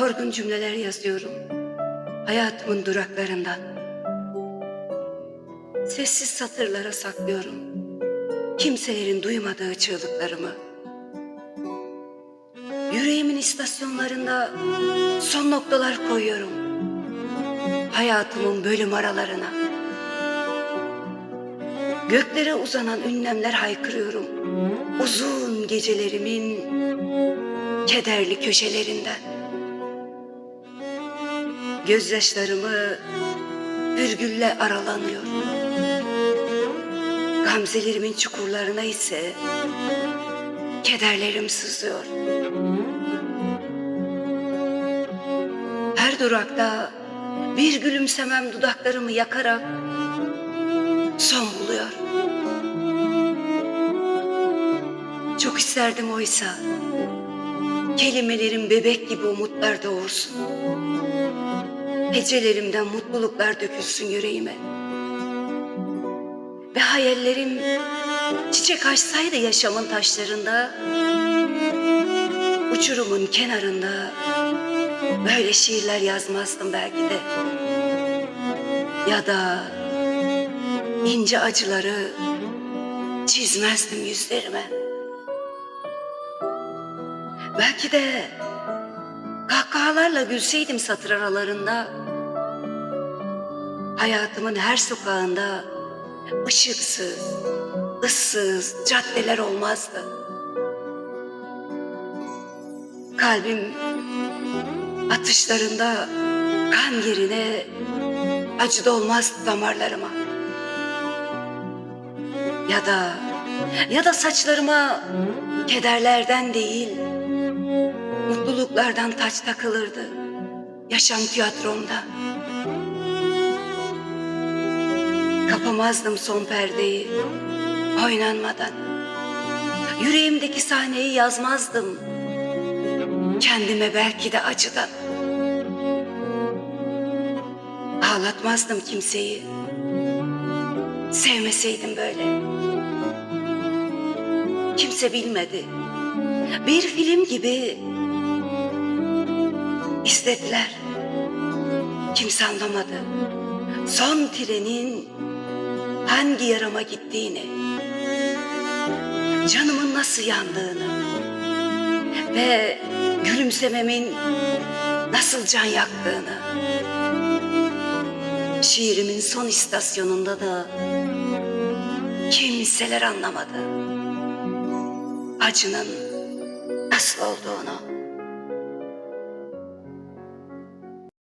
Yorgun cümleler yazıyorum. Hayatımın duraklarından. Sessiz satırlara saklıyorum. Kimselerin duymadığı çığlıklarımı. Yüreğimin istasyonlarında son noktalar koyuyorum. Hayatımın bölüm aralarına. Göklere uzanan ünlemler haykırıyorum. Uzun gecelerimin kederli köşelerinden. Gözyaşlarımı virgülle aralanıyor. Gamzelerimin çukurlarına ise kederlerim sızıyor. Her durakta bir gülümsemem dudaklarımı yakarak son buluyor. Çok isterdim oysa kelimelerim bebek gibi umutlar doğursun. Hecelerimden mutluluklar dökülsün yüreğime. Ve hayallerim çiçek açsaydı yaşamın taşlarında, uçurumun kenarında böyle şiirler yazmazdım belki de. Ya da ince acıları çizmezdim yüzlerime. Belki de kahkahalarla gülseydim satır aralarında, hayatımın her sokağında ışıksız, ıssız caddeler olmazdı. Kalbim atışlarında kan yerine acı dolmaz damarlarıma. Ya da ya da saçlarıma kederlerden değil mutluluklardan taç takılırdı yaşam tiyatromda. Kapamazdım son perdeyi oynanmadan. Yüreğimdeki sahneyi yazmazdım. Kendime belki de acıdan. Ağlatmazdım kimseyi. Sevmeseydim böyle. Kimse bilmedi. Bir film gibi istediler. Kimse anlamadı. Son trenin hangi yarama gittiğini, canımın nasıl yandığını ve gülümsememin nasıl can yaktığını. Şiirimin son istasyonunda da kimseler anlamadı. Acının nasıl olduğunu.